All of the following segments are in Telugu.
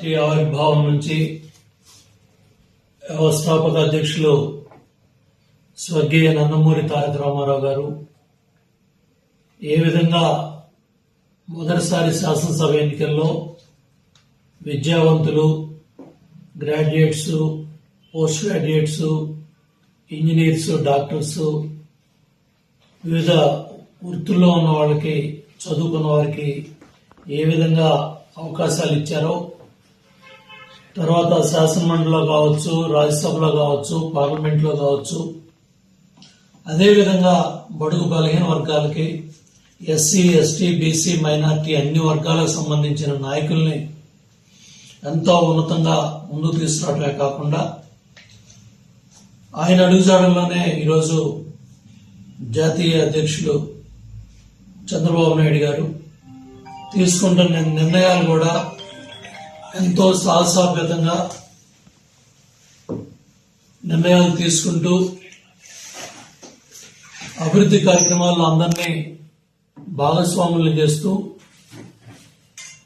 పార్టీ ఆవిర్భావం నుంచి వ్యవస్థాపక అధ్యక్షులు స్వర్గీయ నందమూరి తారక రామారావు గారు ఏ విధంగా మొదటిసారి శాసనసభ ఎన్నికల్లో విద్యావంతులు graduates post graduates engineers doctors వివిధ వృత్తుల్లో ఉన్న వాళ్ళకి చదువుకున్న వారికి ఏ విధంగా అవకాశాలు ఇచ్చారో తర్వాత శాసనమండలిలో కావచ్చు రాజ్యసభలో కావచ్చు పార్లమెంట్లో కావచ్చు. అదేవిధంగా బడుగు బలహీన వర్గాలకి ఎస్సీ ఎస్టీ బీసీ మైనార్టీ అన్ని వర్గాలకు సంబంధించిన నాయకుల్ని ఎంతో ఉన్నతంగా ముందుకు తీసుకురావటమే కాకుండా ఆయన అడుగుజాడల్లోనే ఈరోజు జాతీయ అధ్యక్షులు చంద్రబాబు నాయుడు గారు తీసుకుంటున్న నిర్ణయాలు కూడా ఎంతో సాహసాభ్యతంగా నిర్ణయాలు తీసుకుంటూ అభివృద్ధి కార్యక్రమాల్లో అందరినీ భాగస్వాములు చేస్తూ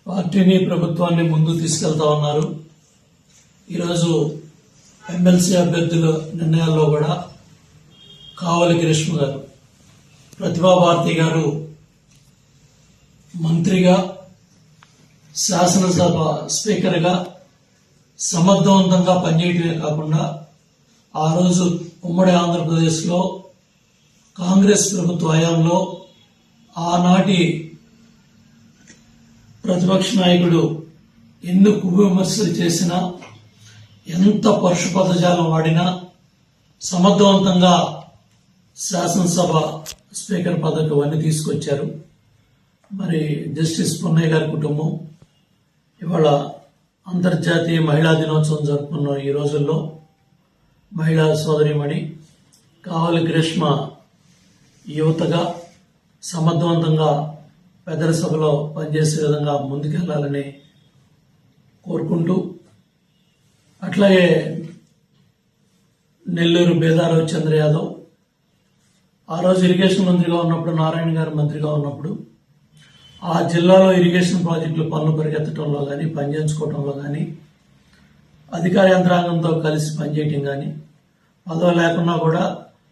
పార్టీని ప్రభుత్వాన్ని ముందుకు తీసుకెళ్తా ఉన్నారు. ఈరోజు ఎమ్మెల్సీ అభ్యర్థుల నిర్ణయాల్లో కూడా కావలి కృష్ణ గారు ప్రతిభా భారతి గారు మంత్రిగా శాసనసభ స్పీకర్గా సమర్థవంతంగా పనిచేయటమే కాకుండా ఆ రోజు ఉమ్మడి ఆంధ్రప్రదేశ్లో కాంగ్రెస్ ప్రభుత్వ హయాంలో ఆనాటి ప్రతిపక్ష నాయకుడు ఎన్ని విమర్శలు చేసినా ఎంత పరుషపదజాలం వాడినా సమర్థవంతంగా శాసనసభ స్పీకర్ పదవి అన్నీ తీసుకొచ్చారు. మరి జస్టిస్ పున్నయ్య గారి కుటుంబం ఇవాళ అంతర్జాతీయ మహిళా దినోత్సవం జరుపుకున్న ఈ రోజుల్లో మహిళా సోదరిమణి కావలి గ్రీష్మ యువతగా సమర్థవంతంగా పెద్దల సభలో పనిచేసే విధంగా ముందుకెళ్ళాలని కోరుకుంటూ అట్లాగే నెల్లూరు బేదారావు చంద్ర యాదవ్ ఆ రోజు ఇరిగేషన్ మంత్రిగా ఉన్నప్పుడు నారాయణ గారు మంత్రిగా ఉన్నప్పుడు ఆ జిల్లాలో ఇరిగేషన్ ప్రాజెక్టులు పనులు పరిగెత్తడంలో కానీ పనిచేయించుకోవడంలో కానీ అధికార యంత్రాంగంతో కలిసి పనిచేయటం కానీ పదవి లేకున్నా కూడా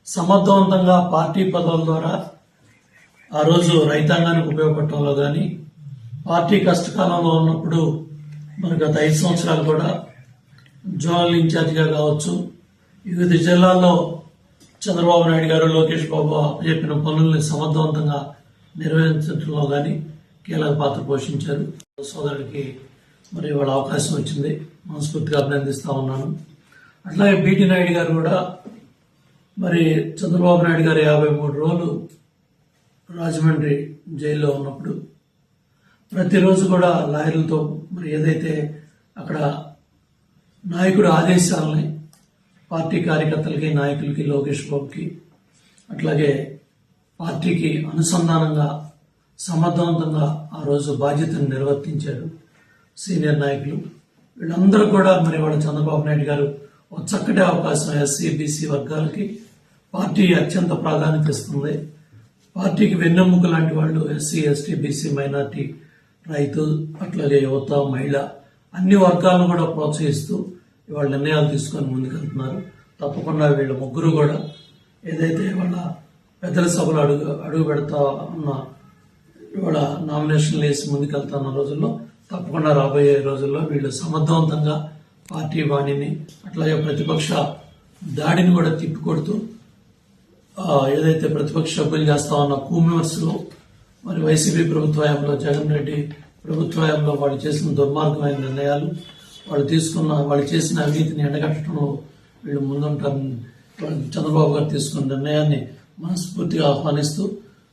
సమర్థవంతంగా పార్టీ పదవుల ద్వారా ఆ రోజు రైతాంగానికి ఉపయోగపడటంలో కానీ పార్టీ కష్టకాలంలో ఉన్నప్పుడు మరి గత ఐదు సంవత్సరాలు కూడా జోనల్ ఇన్ఛార్జిగా కావచ్చు వివిధ జిల్లాల్లో చంద్రబాబు నాయుడు గారు లోకేష్ బాబు చెప్పిన పనుల్ని సమర్థవంతంగా నిర్వహించడంలో కానీ కీలక పాత్ర పోషించారు. సోదరుడికి మరి వాళ్ళ అవకాశం వచ్చింది. మనస్ఫూర్తిగా అభినందిస్తూ ఉన్నాను. అట్లాగే బీటీ నాయుడు గారు కూడా మరి చంద్రబాబు నాయుడు గారు యాభై మూడు రోజులు రాజమండ్రి జైల్లో ఉన్నప్పుడు ప్రతిరోజు కూడా లాయర్లతో మరి ఏదైతే అక్కడ నాయకుడు ఆదేశాలని పార్టీ కార్యకర్తలకి నాయకులకి లోకేష్ బాబుకి అట్లాగే పార్టీకి అనుసంధానంగా సమర్థవంతంగా ఆ రోజు బాధ్యతను నిర్వర్తించారు సీనియర్ నాయకులు వీళ్ళందరూ కూడా మరి వాళ్ళ చంద్రబాబు నాయుడు గారు ఒక చక్కటి అవకాశం ఎస్సీ బీసీ వర్గాలకి. పార్టీ అత్యంత ప్రాధాన్యత ఇస్తుంది. పార్టీకి వెన్నెముక లాంటి వాళ్ళు ఎస్సీ ఎస్టీ బీసీ మైనార్టీ రైతు అట్లాగే యువత మహిళ అన్ని వర్గాలను కూడా ప్రోత్సహిస్తూ ఇవాళ నిర్ణయాలు తీసుకొని ముందుకెళ్తున్నారు. తప్పకుండా వీళ్ళ ముగ్గురు కూడా ఏదైతే వాళ్ళ పెద్దల సభలు అడుగు అడుగు పెడతా ఉన్న ఇవాళ నామినేషన్లు వేసి ముందుకెళ్తున్న రోజుల్లో తప్పకుండా రాబోయే రోజుల్లో వీళ్ళు సమర్థవంతంగా పార్టీ వాణిని అట్లాగే ప్రతిపక్ష దాడిని కూడా తిప్పికొడుతూ ఏదైతే ప్రతిపక్ష సభ్యులు చేస్తా ఉన్న కూమివర్స్లో మరి వైసీపీ ప్రభుత్వంలో జగన్ రెడ్డి ప్రభుత్వంలో వాళ్ళు చేసిన దుర్మార్గమైన నిర్ణయాలు వాళ్ళు తీసుకున్న వాళ్ళు చేసిన అవినీతిని ఎండగట్టడంలో వీళ్ళు ముందుంటారని చంద్రబాబు గారు తీసుకున్న నిర్ణయాన్ని మనస్ఫూర్తిగా ఆహ్వానిస్తూ